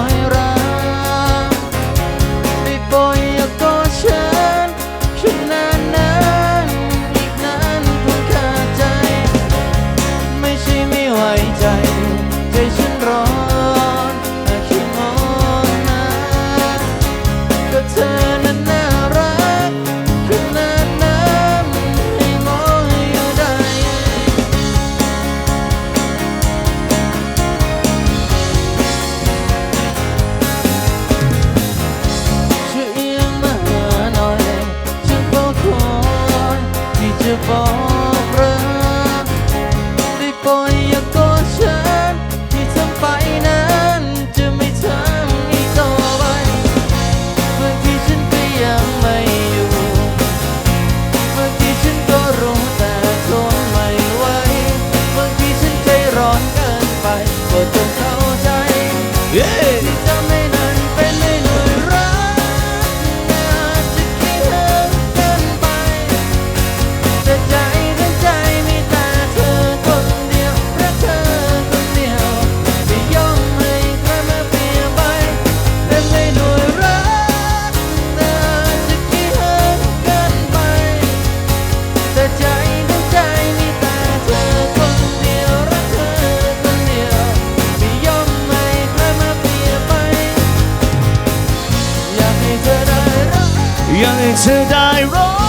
อยร้างไม่ปล่อยอยากอดฉันฉันนานนานอีกนานคงขาดใจ ไม่ใช่ไม่ไหวใจ Δηλαδή το young to die wrong.